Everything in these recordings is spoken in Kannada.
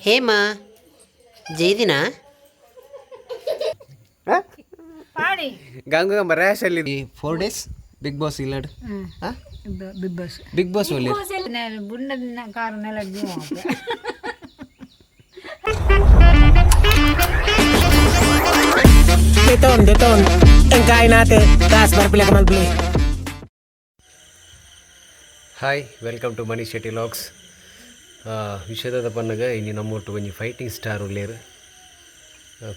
ಹೇಮಾ ಜೈದಿನ ಪಾಡಿ ಗಂಗಮ್ಮ ರ್ಯಾಶ್ ಅಲ್ಲಿ ಫೋರ್ ಡೇಸ್ ಬಿಗ್ ಬಾಸ್ ಇಲ್ಲಡ್ ಬಿಗ್ ಬಾಸ್ ಬಿಗ್ ಬಾಸ್ ಒಳ್ಳೆ ಬುಂಡದ ಕಾರನೆಲ್ಲ Deton, deton. Engkain natin. Gas, barpila ka malpili. Hi welcome to Manish Shetty logs ವಿಷಯದ ಪನ್ನಗ ಇಲ್ಲಿ ನಮ್ಮೊಟ್ಟು ಒಂಜಿ ಫೈಟಿಂಗ್ ಸ್ಟಾರ್ ಉಳ್ಳೇರು.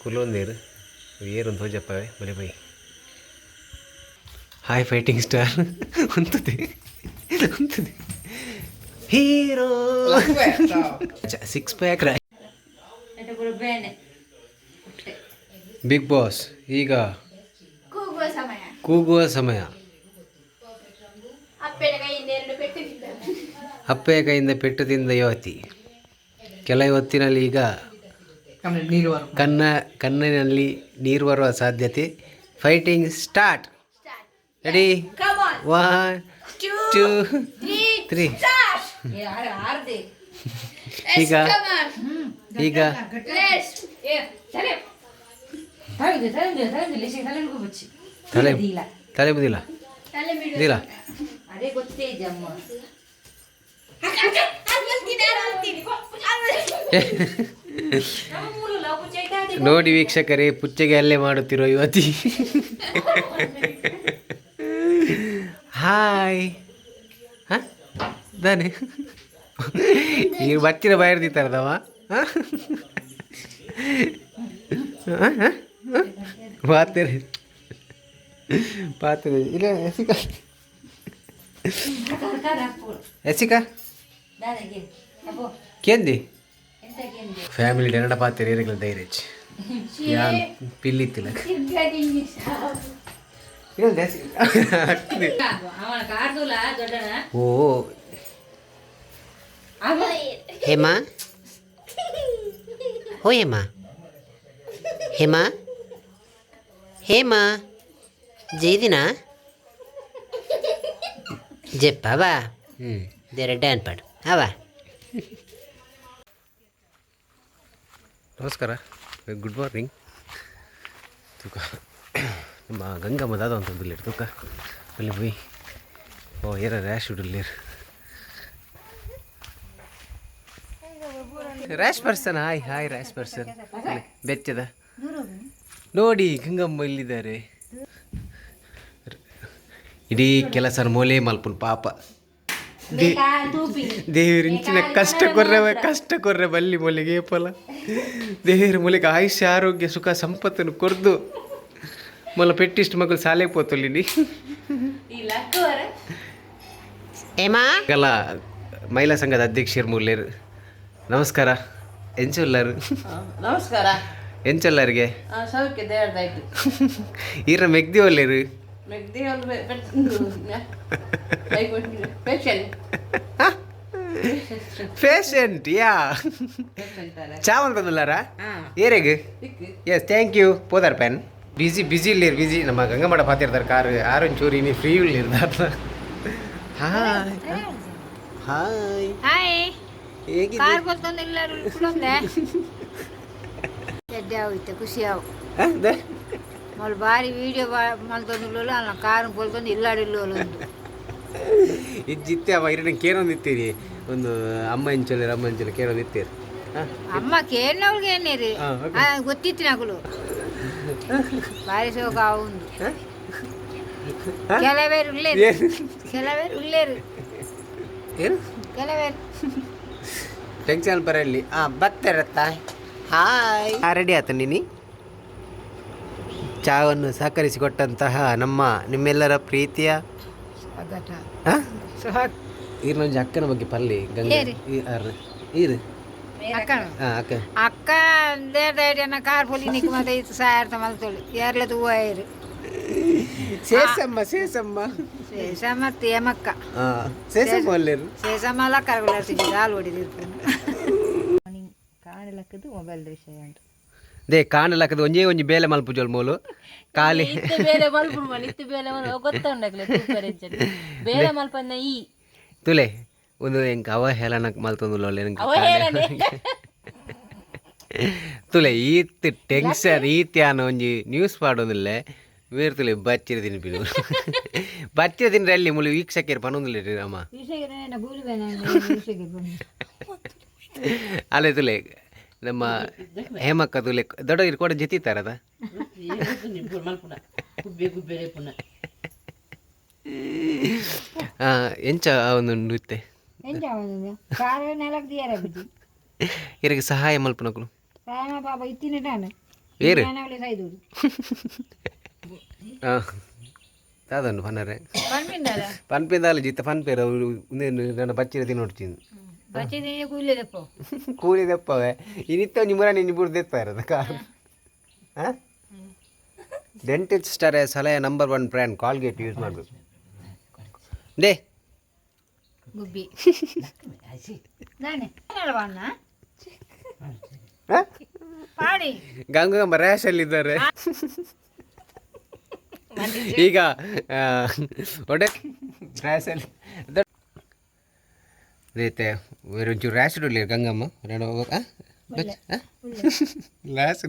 ಕುಲ್ಲೊಂದೇರು ಅಂತ ಹೋಜಪ್ಪ ಬಲೆ ಬೈ. ಹಾಯ್ ಫೈಟಿಂಗ್ ಸ್ಟಾರ್ ಉಂತದೆ. ಉಂತದೆ. Hero. Six pack Bigg Boss ಈಗ ಕೂಗುವ ಸಮಯ ಕೂಗುವ ಸಮಯ ಅಪ್ಪನ ಕೈಯಿಂದ ಎರಡು ಪೆಟ್ಟು ಬಿದ್ದನು. ಅಪ್ಪೆಯ ಕೈಯಿಂದ ಪೆಟ್ಟು ತಿಂದ ಯುವತಿ ಕೆಲವು ಹೊತ್ತಿನಲ್ಲಿ ಈಗ ಕನ್ನ ಕಣ್ಣಿನಲ್ಲಿ ನೀರು ಬರುವ ಸಾಧ್ಯತೆ. Fighting start ready Come on. One Two, two three, three start. ಈಗ Come on. ಈಗ Let's. ತಲೆ ತಲೆ ಬುದಿಲ್ಲ ತಲೆ ನೋಡಿ ವೀಕ್ಷಕರೇ, ಪುಚ್ಚೆಗೆ ಅಲ್ಲೇ ಮಾಡುತ್ತಿರೋ ಯುವತಿ. ಹಾಯ್ ಹಾನೆ ನೀವು ಈಗ ಬಚ್ಚಿನ ಬಯರ್ದಿತ್ತಾರದವ ಪಾತ್ರೆ. ಪಾತ್ರೆ. ಇಲ್ಲ, ಎಸಿಕ? ಎಸಿಕ? ಕೇಂದಿ ಫ್ಯಾಮಿಲಿ ಡನ್ನಡ ಪಾತ್ರೆ ಏರಿಗಳ ಧೈರ್ಯ ಯಾನ್ ಪಿಲ್ಲಿತ್ತಿಲ್ಲ ಓ ಹೇಮಾ ಹೋ ಹೇಮಾ ಹೇಮಾ ಹೇಮಾ ಜೈದಿನ ಜೆಪ್ಪವಾ ಹ್ಞೂ ಜರ ಡ್ಯಾನ್ ಪಾಡು ಅವಾ ನಮಸ್ಕಾರ. ಗುಡ್ ಮಾರ್ನಿಂಗ್ ತೂಕ. ನಮ್ಮ ಗಂಗಮ್ಮ ದಾದ ಅಂತ ಒಂದು ತೂಕ. ಅಲ್ಲಿ ಬೈ ಓ, ಏರ rash ಉಡಲ್ಲೇರ್ rash person hi hi rash person ಬೆಚ್ಚದ. ನೋಡಿ, ಗಂಗಮ್ಮ ಇಲ್ಲಿದ್ದಾರೆ ಇಡೀ ಕೆಲಸ ಮೂಲೆ ಮಲ್ಪುನ್ ಪಾಪ. ದೇವರಿಂಚಿನ ಕಷ್ಟ ಕೊರ್ರೆ ಕಷ್ಟ ಕೊರ್ರೆ ಬಲ್ಲಿ ಮೂಲೆಗೆ ಫಲ. ದೇವರ ಮೂಲೆಗೆ ಆಯುಷ್ಯ ಆರೋಗ್ಯ ಸುಖ ಸಂಪತ್ತನ್ನು ಕೊರ್ದು. ಮೊಲ ಪೆಟ್ಟಿಷ್ಟು ಮಗಳು ಸಾಲೆ ಪೋತಲ್ಲಿ ಗಲ ಮಹಿಳಾ ಸಂಘದ ಅಧ್ಯಕ್ಷರು ಮೂಲೇರು ನಮಸ್ಕಾರ. ಎಂಚೊಲ್ಲರು. ನಮಸ್ಕಾರ. ಎಂಚೊಲ್ಲರಿಗೆ. ಆ, ಸೌಖ್ಯ ದೇವ್ರದಾಯ್ತು ಈರ ಮೆಗ್ದಿ ಒಲ್ಲೇರು ಮೆಗ್ದಿ ಒಂದು ಪೇಷಂಟ್ ಪೇಷಂಟ್ ಯಾ ಚಾವಲ್ ತಂದಿಲ್ಲಾರ ಏರೆಗ್ ಎಸ್ ಥ್ಯಾಂಕ್ ಯು ಪೋದಾರ್ ಪೆನ್ ಬಿಸಿ ಬಿಸಿ ಇಲ್ಲಿರ್ ಬಿಸಿ ನಮ್ಮ ಗಂಗಮ್ಮಡ ಪಾತಿರ್ತಾರೆ ಕಾರ್ ಆರು ಒಂಚೂರು ನೀ ಫ್ರೀ ಇರ್ದಾರ ಹಾಯ್ ಹಾಯ್ ಹಾಯ್ ಹೇಗಿದೆ ಕಾರ್ ಕೊಲ್ತೊಂದು ಎಲ್ಲರೂ ಕುಲೊಂದೆ ಎಡ್ಡೆ ಆಗೋಯ್ತು ಖುಷಿ ಆವು ಹ, ಬಾರಿ ಬಾರಿ ವಿಡಿಯೋ ಮಲ್ತೊಂದು ಅಲ್ಲ ಕಾರ್ ಕೊಲ್ತೊಂದು ಇಲ್ಲಾಡಿಲ್ಲ ಒಂದು ಇಜ್ಜಿತ್ತೆ ಅವ ಕೇನೊಂದು ಇತ್ತೀರಿ ಒಂದು ಅಮ್ಮ ಇಂಚಲ್ಲಿ ಅಮ್ಮ ಇಂಚಲ್ಲಿ ಕೇನೊಂದು ಇತ್ತೀರಿ ಹಾಂ ಅಮ್ಮ ಕೇಳಿನವ್ಳಿಗೆ ಏನೇರಿ ಆ ಗೊತ್ತಿತ್ತು ನಗುಲು ಬಾರಿ ಸೋಗ ಅವಂದು ಕೆಲವೇರು ಉಳ್ಳೇರು ಕೆಲವೇರು ಉಳ್ಳೇರು ಏನು ಕೆಲವೇರು ಟೆನ್ಷನ್ ಬರಲಿ ಹಾಂ ಬರ್ತಾರತ್ತ ಹಾಯ್ ರೆಡಿ ಆತ ನೀನಿ ಚಾವನ್ನು ಸಹಕರಿಸಿಕೊಟ್ಟಂತಹ ನಮ್ಮ ನಿಮ್ಮೆಲ್ಲರ ಪ್ರೀತಿಯ ಸ್ವಾಗತ. ಹಾಂ? ಸ್ವಾಗತ ಈರ್ನೊಂಜಿ ಅಕ್ಕನ ಬಗ್ಗೆ ಪಲ್ಲಿ ಗಂಗೆ. ಅಕ್ಕ. ಹಾಂ ಅಕ್ಕ. ಅಕ್ಕ ದೇರ್ದೈಡ್ಯನ ಕಾರ್ ಪೊಲಿ ನಿಕ್ ಮತ್ತೆ ಇದು ಸಾಯರ್ತ ಮಲ್ತೊಳಿ ಯಾರ್ಲದು ಶೇಷಮ್ಮ ಸೇಸಮ್ಮ ಸೇಸಮ್ಮ. ಶೇಷ ಮತ್ತೆ ಏಮಕ್ಕ ಹಾಂ ಸೇಸಮ್ಮ ಒಲ್ಲೇರು ಶೇಷಮ್ಮಲ ಕರಗುಲಾಡ್ತಿದ್ದೆ ಹಾಲು ಹೊಡಿದಿರ್ತಾನೆ ಕಾಣಲಕ್ಕದು ಮೊಬೈಲ್ ವಿಷಯ ಅಂತ ದೇ ಕಾಣಲಕ್ಕದ ಒಂಜೇ ಒಂಜಿ ಬೇಲೆ ಮಲ್ಪುಜೋಲ್ ಮೂಲು. ಖಾಲಿ. ಬೇಲೆ ಮಲ್ಪುಡು ಮನೆ ಇತ್ತು ಬೇರೆ ಮಲ್ ಗೊತ್ತುಂಡಾಗ್ಲೆ ತೂಪರ್ ಹೆಚ್ಚು ಬೇರೆ ಮಲ್ಪನ್ನ ಈ. ತುಲೆ ಒಂದು ಎಂಕ ಅವಹೇಳನ ಮಲ್ತೊಂದು ಹೇಳನೆ ತುಲೆ ಈತ್ ಟೆನ್ಷನ್ ಈತ್ಯಾನ ಒಂಜಿ ನ್ಯೂಸ್ ಪಾಡೊಂದುಲ್ಲೆ ಬೇರೆ ತುಲೆ ಬಚ್ಚಿರ ತಿನ್ಪಿನು ಬಚ್ಚಿರ ತಿನ್ರೆ ಅಲ್ಲಿ ಮುಳು ವೀಕ್ಷಕರು ಪನೊಂದಿಲ್ಲ ಅಮ್ಮ ಅಲ್ಲೇ ತುಲೆ ನಮ್ಮ ಹೇಮಕ್ಕ ತುಲೆ ದೊಡ್ಡ ಇರ್ ಕೂಡ ಜತಿತ್ತಾರದ ಮಲ್ಪುನ ಗುಬ್ಬೆ ಗುಬ್ಬೆ ಪುನ ಎಂಚ ನೃತ್ಯ? ಅವನು ಕಾರು ನೆಲಕ್ಕೆ ದಿಯಾರ ಬಿದ್ದು ಇರಗೆ ಸಹಾಯ ಮಲ್ಪನಕಲು ಏರು? ತಾದನ್ನು ಪನ್ನರೆ. ಪನ್ಪಿಂದಲ್ಲ ಪನ್ಪೇದಾಲ ಜಿತ್ತ ಪನ್ಪೇರ ನನ್ನ ಬಚ್ಚಿರ ತಿನ್ನೋಡ್ತೀನಿ ಕೂಲಿ ದಪ್ಪವೆ ಇನ್ನಿತ್ತ ನಿಮ್ಮರ ನಿನ್ನ ಬುರ್ದು ಎತ್ತ ಇರೋದ ಕಾರ್. ಡೆಂಟಿಸ್ಟ್ ಸ್ಟಾರ್ ಸಲಹೆ number one brand Colgate use ಮಾಡಬೇಕು. ದೇ ಗುಬ್ಬಿ. ರ್ಯಾಶ್ ಗಂಗಮ್ಮ ರ್ಯಾಶಲ್ಲಿದ್ದಾರೆ ಈಗ ಒಡೆ ರ್ಯಾಶಲ್ಲಿ ಅದೈತೆ ಒಂಚೂರು ರ್ಯಾಶ್ ಇರಲಿ ಗಂಗಮ್ಮ ಎರಡು ಲ್ಯಾಸ್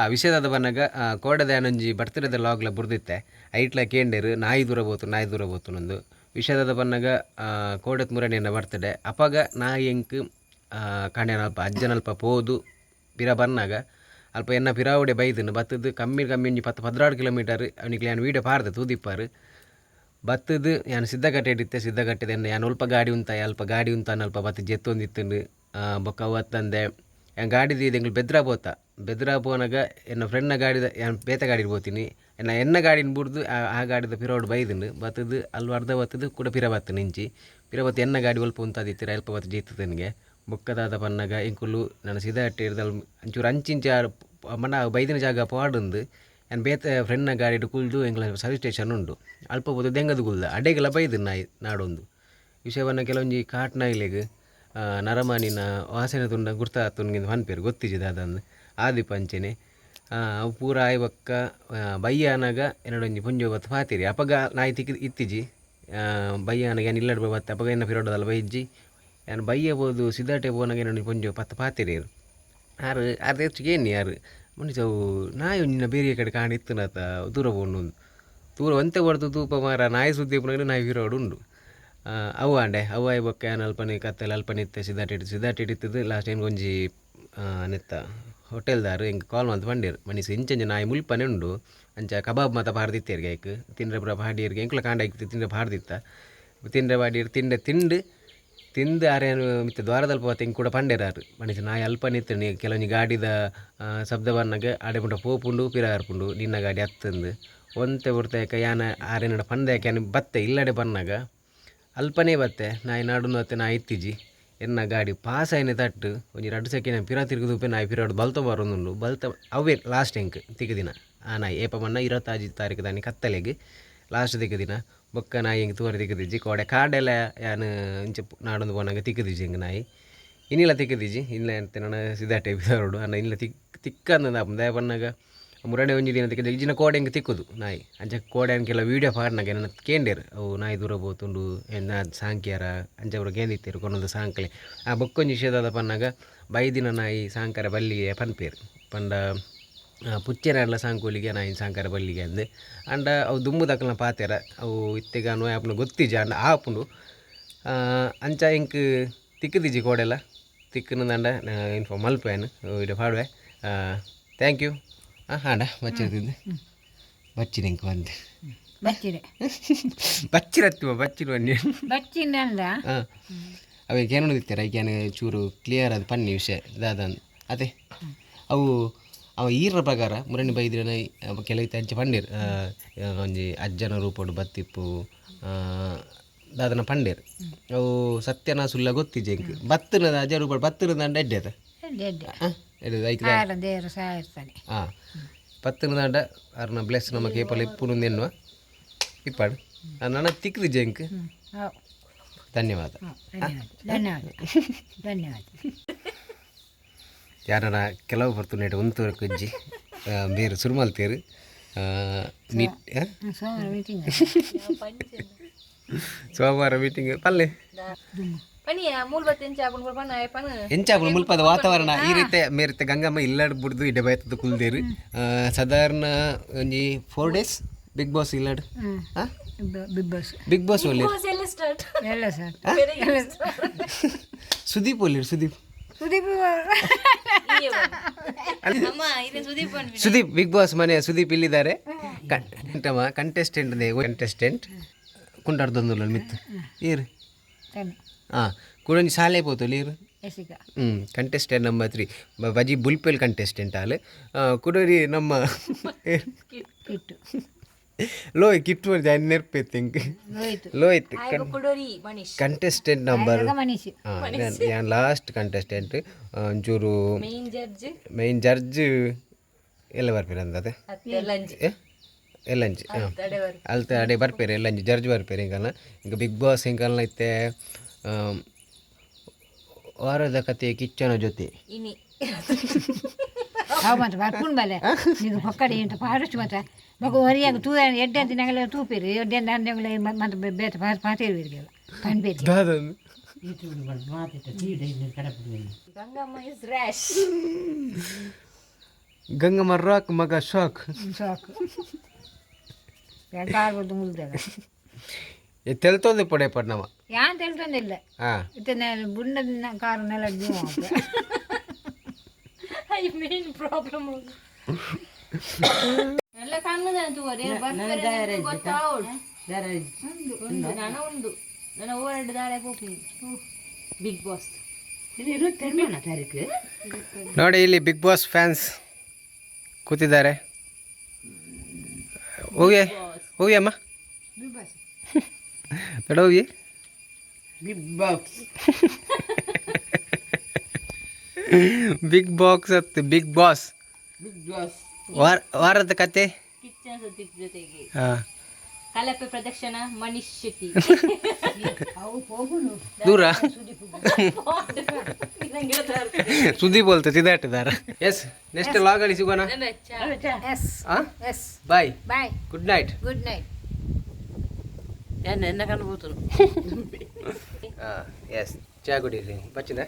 ಆ ವಿಷಯದ ಬನ್ನಾಗ ಕೋಡದ ಏನೊಂಜಿ ಬರ್ತಿರೋದ ಲಾಗ್ಲ ಬುರ್ದಿತ್ತೆ. ಐಟ್ಲ ಕೇಂಡೇರು ನಾಯಿ ದೂರ ಬೋತು ನಾಯಿ ದೂರ ಬೋತು ನಂದು. ವಿಷಯದ ಬನ್ನಾಗ ಕೋಡತ್ ಮುರಣಿಯನ್ನ ಬರ್ತಡೆ ಅಪಾಗ ನಾಯಿ ಎಂಕ್ ಕಾಣ್ಯಾನಲ್ಪ ಅಜ್ಜನಲ್ಪ ಪೋದು ಪಿರ ಬನ್ನಾಗ ಅಲ್ಪ ಎನ್ನ ಪಿರಾವುಡೆ ಬೈದನು ಬತ್ತದು ಕಮ್ಮಿ ಕಮ್ಮಿ ಪತ್ತು ಪದ್ನಾರು ಕಿಲೋಮೀಟರ್ ಅವನಿಗೆ ನಾನು ವೀಡಿಯೋ ಪಾರ್ದೆ ತೂದಿಪ್ಪಾರು. ಬತ್ತದು, ಯಾನ್ ಸಿದ್ಧಗಟ್ಟೆ ಸಿದ್ದ ಸಿದ್ಧಗಟ್ಟೆದ ಯಾನ್ ಅಲ್ಪ ಗಾಡಿ ಉಂತ ಅಲ್ಪ ಗಾಡಿ ಉಂತ ಅಲ್ಪ ಬತ್ತು ಜೆತ್ತೊಂದಿತ್ತುಂಡು ಬೊಕ್ಕ ಅವತ್ತಂದೆ ಎನ್ ಗಾಡಿದು ಇದು ಎಂಗ್ಳು ಬೆದ್ರ ಬೋತ ಬೆದ್ರ ಪೋನಾಗ ಎನ್ನ ಫ್ರೆಂಡ್ನ ಗಾಡಿದ ಏನು ಬೇತ ಗಾಡಿ ಬೋತೀನಿ ಎನ್ನ ಎನ್ನ ಗಾಡಿನ ಬುಡ್ದು, ಆ ಗಾಡಿದ ಪಿರೋಡ್ ಬೈದನು ಬತ್ತದು, ಅಲ್ಲಿ ಅರ್ಧ ಬತ್ತದು, ಕೂಡ ಪಿರ ಬತ್ತು ನಿಂಚಿ. ಪಿರ ಬತ್ತು ಎನ್ನ ಗಾಡಿ ಒಲ್ಪ ಉಂತಾದಿತ್ತಿರ ಅಲ್ಪ ಬತ್ತು ಜೀತದ ನನಗೆ ಬೊಕ್ಕದಾದ ಪನ್ನಗ, ಇಂಕುಲು, ನಾನು ಸಿದ್ಧಗಟ್ಟೆ ಇರ್ದಲ್ಲಿ ಒಂಚೂರು ಅಂಚಿಂಚ ಮನ ಬೈದಿನ ಜಾಗ ಪಾಡುಂದು ನಾನು ಬೇತ ಫ್ರೆಂಡ್ನ ಗಾಡಿ ಕುಲ್ದು ಎಂಗ್ಲ ಸರ್ವಿಸ್ ಸ್ಟೇಷನ್ ಉಂಡು ಅಲ್ಪ ಬೋದು ದೆಂಗದು ಗುಲ್ದ ಅಡೆಗೆಲ್ಲ ಬೈದು ನಾಯಿ ನಾಡೊಂದು ವಿಷಯವನ್ನ ಕೆಲವೊಂಜಿ ಕಾಟ್ನ ಇಲೆಗ್ ನರಮಾನಿನ ವಾಸನೆ ತುಂಡ ಗುರ್ತಾ ತುನ್ಗಿಂದ ಪನ್ಪೇರು ಗೊತ್ತಿಜಿದ ಅದೊಂದು ಆದಿ ಪಂಚನೆ ಪೂರ ಆಯ್ಬಕ್ಕ ಬಯ್ಯಾನಾಗ ಎರಡೊಂಜಿ ಪುಂಜು ಬತ್ತು ಪಾತಿರಿ ಅಪಗ ನಾಯಿ ತಿಕ್ಕಿ ಇತ್ತಿಜಿ ಬಯ್ಯಾನಾಗ ಏನು ಇಲ್ಲಡ್ ಬತ್ತೆ ಅಪಗ ಏನ ಪಿರೋಡದಲ್ಲ ಬೈಜಿ ಏನು ಬಯ್ಯ ಬೋದು ಸಿದ್ಧಾಟೆ ಬೋನಾಗ ಏನೊಂದು ಪುಂಜೋ ಪತ್ತು ಪಾತಿರಿ ಆರು ಆರು ಹೆಚ್ಚಿಗೆ ಏನು ಯಾರು ಮನುಷ್ಯವು ನಾಯಿ ನಿನ್ನ ಬೇರೆ ಕಡೆ ಕಾಣಿತ್ತನತ ದೂರ ಬಂದು ದೂರ ಒಂತೆ ಹೊಡೆದು ತೂಪ ಮಾರ, ನಾಯಿ ಸುದ್ದಿ ನಾಯಿ ಹೀರೋಡು ಉಂಡು. ಅವು ಅಂಡೆ ಅವು ಆಯ್ ಬೊಕ್ಕ ಅಲ್ಪನೆ ಕತ್ತಲೆ ಅಲ್ಪನೆ ಇತ್ತೆ ಸಿದ್ದಾಟ ಇಟ್ಟು ಸಿದ್ದಾಟ ಇಟ್ಟಿದ್ದು ಲಾಸ್ಟ್ ಟೈಮ್ ಒಂಜಿ ನೆತ್ತ ಹೋಟೆಲ್ದಾರು ಹಿಂಗೆ ಕಾಲ್ ಮಂತ್ ಬಂದಿರು ಮನಸ್ಸು ಇಂಚಂಜ ನಾಯಿ ಮುಲ್ಪನೆ ಉಂಡು. ಅಂಚ ಕಬಾಬ್ ಮಾತ ಪಾರ್ದಿತ್ತೇರ್ಗೆ ಐಕ್ ತಿಂದ್ರೆ ಪುರ ಪಾಡಿಯರ್ಗೆ ಎಂಕ್ಲ ಕಾಂಡ ಆಯ್ತು ತಿಂದ್ರೆ ಪಾರ್ದಿತ್ತ ತಿಂದ್ರೆ ಪಾಡಿಯರ್ ತಿಂಡೆ ತಿಂಡು ತಿಂದು ಆರೇನು ಮಿತ್ತ ದ್ವಾರದಲ್ಪ ಹಿಂಗೆ ಕೂಡ ಪಂಡೆರಾರು ಮನುಷ್ಯ ನಾಯಿ ಅಲ್ಪ ನಿತ್ತು ನೀ ಕೆಲವೊಂದು ಗಾಡಿದ ಶಬ್ದ ಬನ್ನಾಗ ಆಡೆ ಪುಂಡ ಪೋಪುಂಡು ಪಿರಾರ್ಪುಂಡು ನಿನ್ನ ಗಾಡಿ ಹತ್ತಂದು. ಒಂತೆ ಬರ್ತೇಕ ಯಾನ ಆರೇನಡ ಪಂದೆ ಯಾನ ಬತ್ತೆ, ಇಲ್ಲಡೆ ಬನ್ನಾಗ ಅಲ್ಪನೇ ಬತ್ತೆ, ನಾಯಿ ನಾಡುನು ಅತ್ತೆ ನಾ ಇತ್ತಿಜಿ. ಎನ್ನ ಗಾಡಿ ಪಾಸ್ ಆಯ್ನೆ ತಟ್ಟು, ಒಂಜಿ ಎರಡು ನಾನು ಪಿರ ತಿರುಗುದುಪೆ ನಾಯಿ ಪಿರಾಡು ಬಲ್ತ ಬರೋದುಂಡು ಬಲ್ತ ಅವೇ ಲಾಸ್ಟ್ ಎಂಕ್ ತಿಕ್ಕ ಆ ನಾಯಿ ಏಪ ಮಣ್ಣ ಇರತ್ತಾಜಿ ತಾರೀಕು ದಾನಿ ಕತ್ತಲೆಗೆ. ಲಾಸ್ಟ್ ದಿಕ್ಕ ದಿನ ಬೊಕ್ಕ ನಾಯಿ ಹಿಂಗೆ ತೂವರೆ ತಿಕ್ಕದಿಜ್ಜಿ ಕೋಡೆ ಕಾಡೆಲ್ಲ ಯಾನು ಇಂಚೆ ನಾಡೊಂದು ಪೋನಾಗ ತಿಕ್ಕದಿಜ್ಜಿ ಹಿಂಗೆ ನಾಯಿ ಇನ್ನಿಲ್ಲ ತಿಕ್ಕದಿಜ್ಜಿ ಇಲ್ಲ ಅಂತ ನನ್ನ ಸಿದ್ದಾಟೆ ಬಿದೋಡು ಅನ್ನ ಇಲ್ಲ ತಿಕ್ ಅಂದ ದಯ ಬನ್ನಾಗ ಮುರಣೆ ಒಂಜಿ ದಿನ ತಿಕ್ಕ ಇಜ್ಜಿನ ಕೋಡೆ ಹಿಂಗೆ ತಿಕ್ಕುದು ನಾಯಿ ಅಂಚ ಕೋಡೆ ಕೆಲವು ವೀಡಿಯೋ ಪಾಡ್ನಾಗ ನನ್ನ ಕೇಂಡೇರು ಅವು ನಾಯಿ ದೂರ ಬೋತುಂಡು ಎನ್ನ ಸಾಂಕ್ಯಾರ ಅಂಚೆ ಅವರು ಕೇಂದಿತ್ತೇರು ಕೊನೊಂದು ಸಾಂಕ್ಲೆ ಆ ಬೊಕ್ಕೊಂಜಿ ವಿಷಯದಾದ ಪನ್ನಾಗ ಬೈದಿನ ನಾಯಿ ಸಾಂಕಾರ ಬಲ್ಲಿಗೆ ಪನ್ಪೇರು ಪಂಡ ಆ, ಸಾಂಕೂಲಿಗೆ ನಾ ಇನ್ ಸಾಂಕಾರ ಬಲ್ಲಿಗೆ ಅಂದೆ. ಅಂಡ ಅವು ದುಂಬು ದಕ್ಕಲ ಪಾತೆರ. ಅವು ಇತ್ತೆಗ ನೋಯ್ ಆಪುನ ಗೊತ್ತಿಜ ಅಂಡ ಆಪುಂಡು ಅಂಚ ಇಂಕ್ ತಿಕ್ಕದಿಜಿ ಕೋಡೆಲ್ಲ. ತಿಕ್ಕನ ದಂಡ ಇನ್ಫಾರ್ಮ್ ಮಲ್ಪೇನು ಇದು ಪಾಡುವೆ. ಥ್ಯಾಂಕ್ ಯು ಹಾಂ ಹಾಂಡ ಬಚ್ಚಿರ್ತಿದ್ದೆ. ಬಚ್ಚಿನ ಇಂಕ್ ಬಂದೆ ಬಚ್ಚಿರೆ ಬಚ್ಚಿರತ್ತಿವ ಬಚ್ಚಿರುವ ಬಚ್ಚಿಂದ ಹಾಂ ಅವೆ ಏನು ಇತ್ತೀರ ಈಗ ಚೂರು ಕ್ಲಿಯರ್ ಅದು ಪನ್ನಿ ವಿಷಯ ದಾದನ್ ಅದೇ. ಅವು ಅವ ಈರ ಪ್ರಕಾರ ಮುರಣಿ ಬೈದಿರನ ಕೆಲವು ಅಂಚೆ ಪಂಡೇರ್. ಒಂಜಿ ಅಜ್ಜನ ರೂಪಡು ಬತ್ತಿಪ್ಪು ದಾದನ ಪಂಡೇರ್. ಅವು ಸತ್ಯನ ಸುಲ್ಲ ಗೊತ್ತಿಜ್ಜೆ ಬತ್ತಿನ ಬತ್ತನದ ಅಜ್ಜ ರೂಪಡು ಬತ್ತನದ ದಂಡ ಎಡ್ಡೆದ ಹಾಂ ಪತ್ತನ ದಂಡ ಅರ್ನ ಬ್ಲೆಸ್ ನಮ್ಮ ಕೇಪಲ್ಲಿ ಇಪ್ಪುನು ಎನ್ನುವ. ಇಪ್ಪಾಡು ನನ್ನ ಇಂಕ್. ಧನ್ಯವಾದ. ಧನ್ಯವಾದ. ಧನ್ಯವಾದ. ಧನ್ಯವಾದ. ಯಾರನ ಕೆಲವು ಬರ್ತುನೇಟ ಒಂದು ಕುಜ್ಜಿ ಬೇರೆ ಸುರುಮಲ್ತೇರು ಮೀಟ್? ಸೋಮವಾರ ಮೀಟಿಂಗ್ ಪಲ್ಲೆ. ಪನಿ ಮೂಲ್ ಬತ್ತೆ ಎಂಚ ಆಪುನ್ ಪನ. ಪನ ಎಂಚಾಪುಲು ಮುಲ್ಪದ ವಾತಾವರಣ ಈ ರೀತಿ ಮೇರಿತೆ ಗಂಗಮ್ಮ ಇಲ್ಲಾಡ್ ಬಿಡ್ದು ಇಡೆ ಬೈತದ ಕುಲ್ದೇರು. ಸಾಧಾರಣ ಒಂಜಿ ಫೋರ್ ಡೇಸ್ ಬಿಗ್ ಬಾಸ್ ಇಲ್ಲಾಡ್? ಬಿಗ್ ಬಾಸ್ ಬಿಗ್ ಬಾಸ್ ಒಳ್ಳೆ ಸುದೀಪ್ ಒಳ್ಳೆ ಸುದೀಪ್. ಸುದೀಪ್ ಅಮ್ಮ ಇದು ಸುದೀಪ್ ಬಿಗ್ ಬಾಸ್ ಮನೆಯ ಸುದೀಪ್ ಇಲ್ಲಿದ್ದಾರೆ. ಕಂಟೆಸ್ಟೆಂಟ್ ಕಂಟೆಸ್ಟೆಂಟ್ ಕುಂಟಾಡ್ದೊಂದು ಮಿತ್ತು ಈರು ಹಾ ಕುಡೊಂಜಿ ಸಾಲೆ ಪೋತೊಲಿ ಎಸಿಕ ಹ್ಞೂ ಕಂಟೆಸ್ಟೆಂಟ್ ನಂಬರ್ ತ್ರೀ ಬಜಿ ಬುಲ್ಪೆಲ್ ಕಂಟೆಸ್ಟೆಂಟ್ ಅಲ್ಲಿ. ಕುಡರಿ ನಮ್ಮ ಕಿಟ್ಟು ಗಿಫ್ಟ್ ಕಿಟ್ಟು ಜಾನ್ ನೆರ್ಪೆ ತಿಂಕ್ ಲೋ ಲೋಯ್ತ್ ಕೊಡೋರಿ ಕಂಟೆಸ್ಟೆಂಟ್ ನಂಬರ್ ಹಾಂ ಲಾಸ್ಟ್ ಕಂಟೆಸ್ಟೆಂಟ್ ಒಂಚೂರು ಮೇನ್ ಜಡ್ಜ್ ಎಲ್ಲ ಬರ್ಪೇರೆ ಅಂದದೆ ಎಲ್ ಎಲ್ಲಂಜಿ ಅಲ್ತ ಅಡೆ ಬರ್ಪೇರೆ ಎಲ್ಲಂಜಿ ಜಡ್ಜ್ ಬರ್ಪೇರೆ ಹಿಂಗಲ್ಲ. ಈಗ ಬಿಗ್ ಬಾಸ್ ಹಿಂಗಲ್ಲ ಐತೆ. ಆಮ್, ವಾರದ ಕತೆ ಕಿಚ್ಚನ ಜೊತೆ. ಇನಿ ಅವು ಮಾತ್ರ ಬರ್ಪುಣ್ ಬಲೆ ನೀವು ಹೊಕ್ಕಡೆ ಎಂತ ಪಾರಷ್ಟು ಮಾತ್ರ ಮಗು ಹೊರಿಯಾಗ ತೂ ಎಡ್ಡೆ ದಿನಗಳ ತೂಪಿರಿ ಎಡ್ಡೆ ಅಂದೆಗಳ ಮತ್ತೆ ಬೇತ ಪಾತಿರ್ವಿರ್ಗೆಲ್ಲ ಪನ್ಬೇರಿ ದಾದೊಂದು ಯೂಟ್ಯೂಬ್ ಮಾತಿಟ್ಟ ತೀಡ ಇನ್ನು ಕಡಪಡಿ Gangamma is rash Gangamma rock ಮಗ ಶಾಕ್ ಸಾಕು ಬೇಕಾಗ್ಬೋದು ಮುಳ್ದಾಗ ತೆಲ್ತೋದೆ ಪಡೆ ಪಡ್ನವ ಯಾನ್ ತಿಳ್ಕೊಂಡಿಲ್ಲ ಹಾಂ ಇತ್ತೆ ಬುಂಡದ ಕಾರು ನೆಲ ಮೇನ್ ಪ್ರಾಬ್ಲಮ್ ಎಲ್ಲ ತೂವರಿ ಒಂದು ನನ್ನ ಹೋಗಿ ಬಿಗ್ ಬಾಸ್ ನೋಡಿ ಇಲ್ಲಿ ಬಿಗ್ ಬಾಸ್ ಫ್ಯಾನ್ಸ್ ಕೂತಿದ್ದಾರೆ. ಹೋಗಿ ಹೋಗಿ ಅಮ್ಮ. ನಡ ಹೋಗಿ. ಬಿಗ್ ಬಾಕ್ಸ್ ಬಿಗ್ ಬಾಕ್ಸ್ ಅತ್ ಬಿಗ್ ಬಾಸ್ ಬಿಗ್ ಬಾಸ್ ವಾರ ವಾರದ ಕತೆ? ಕಿಚ್ಚನ್ ಸುದೀಪ್ ಜೊತೆಗೆ. ಹಾಂ. ಕಲಪೆ ಪ್ರದಕ್ಷಿಣ ಮನೀಶ್ ಶೆಟ್ಟಿ. ದೂರ? ಸುದ್ದಿ ಬೋಲ್ತ ಸಿದಾಟಿದಾರ ಎಸ್ ನೆಕ್ಸ್ಟ್ ಲಾಗಲ್ಲಿ ಸಿಗೋಣ. ಎಸ್ ಹಾಂ yes bye bye good night good night ಎನ್ನ ಹೋತನು ಹಾಂ ಎಸ್ ಚಾ ಕುಡೀರಿ ಬಚ್ಚಿದೆ?